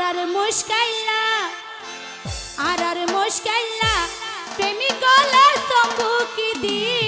আর মুশকাইলা আর আর মুশকাইলা প্রেমিকলা সম্ভুকি দিটানে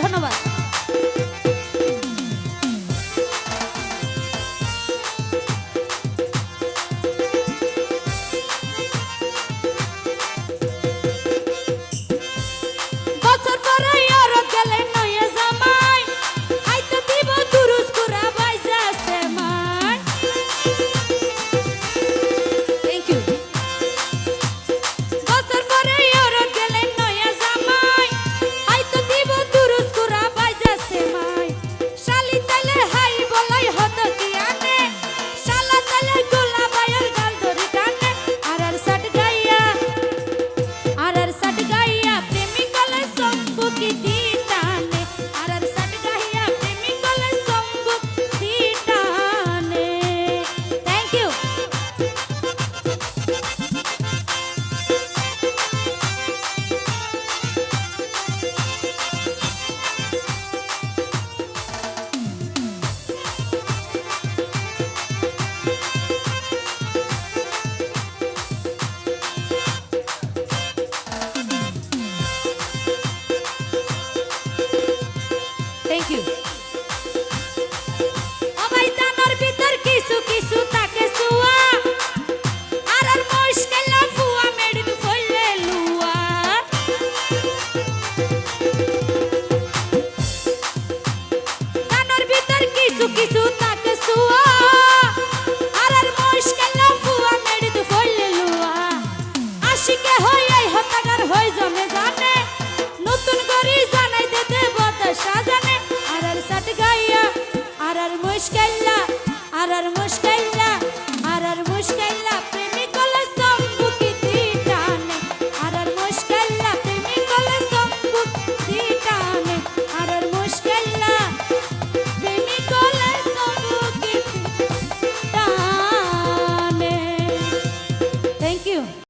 ধন্যবাদ।